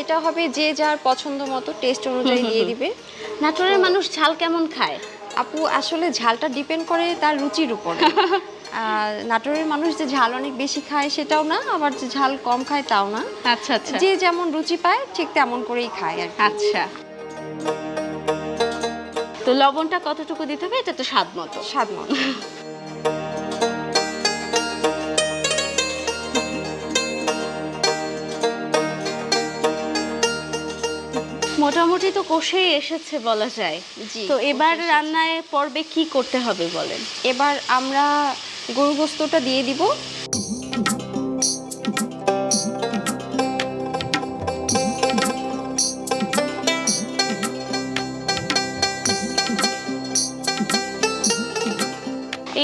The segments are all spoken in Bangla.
এটা হবে যে যার পছন্দ মতো টেস্ট অনুযায়ী দিয়ে দিবে। নাটোরের মানুষ ঝাল কেমন খায়? আপু আসলে ঝালটা ডিপেন্ড করে তার রুচির উপর। আর নাটোরের মানুষ যে ঝাল অনেক বেশি খায় সেটাও না আবার যে ঝাল কম খায় তাও না। আচ্ছা আচ্ছা। যে যেমন রুচি পায় ঠিক তেমন করেই খায় আর আচ্ছা। তো লবণটা কতটুকু দিতে হবে? এটা তো স্বাদ মতো। স্বাদ মতো। মোটামুটি তো কষেই এসেছে বলা যায়। জি, তো এবার রান্নায় পর্বে কি করতে হবে বলেন? এবার আমরা গরু গোস্তটা দিয়ে দিব।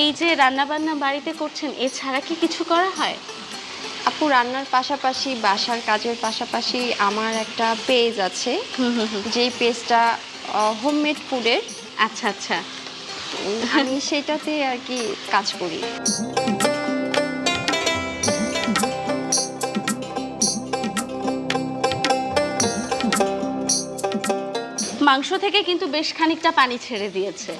এই যে রান্না বান্না বাড়িতে করছেন এছাড়া কি কিছু করা হয়? আপু রান্নার পাশাপাশি বাসার কাজের পাশাপাশি আমার একটা পেজ আছে। যেই পেজটা হোমমেড ফুডের আচ্ছা আচ্ছা। আমি সেটাতে আর কি কাজ করি। মাংস থেকে কিন্তু বেশ খানিকটা পানি ছেড়ে দিয়েছে।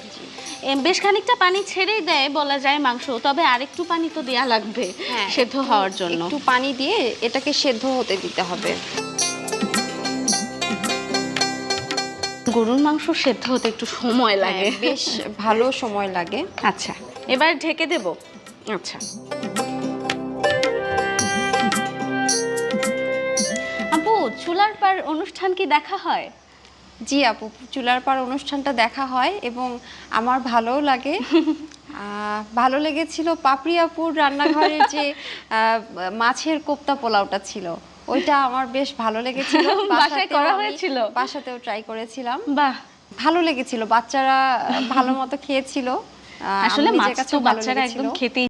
বেশ খানিকটা পানি ছেড়েই দেয় বলা যায় মাংস তবে আরেকটু পানি তো দেয়া লাগবে হ্যাঁ, সেদ্ধ হওয়ার জন্য। একটু পানি দিয়ে এটাকে সেদ্ধ হতে দিতে হবে। গরুর মাংস সেদ্ধ হতে একটু সময় লাগে। হ্যাঁ, বেশ ভালো সময় লাগে। আচ্ছা এবার ঢেকে দেব। আচ্ছা। আপু চুলার পার অনুষ্ঠান কি দেখা হয়? জি আপু চুলার পার অনুষ্ঠানটা দেখা হয় এবং আমার ভালোও লাগে। ভালো লেগেছিল পাপড়ি আপুর রান্নাঘরের যে মাছের কোপ্তা পোলাওটা ছিল। ওইটা আমার বেশ ভালো লেগেছিল। বাসায় করা হয়েছিল? বাসাতেও ট্রাই করেছিলাম। বাহ। ভালো লেগেছিল বাচ্চারা ভালো মতো খেয়েছিল। আসলে মাছ তো বাচ্চারা। একদম খেতেই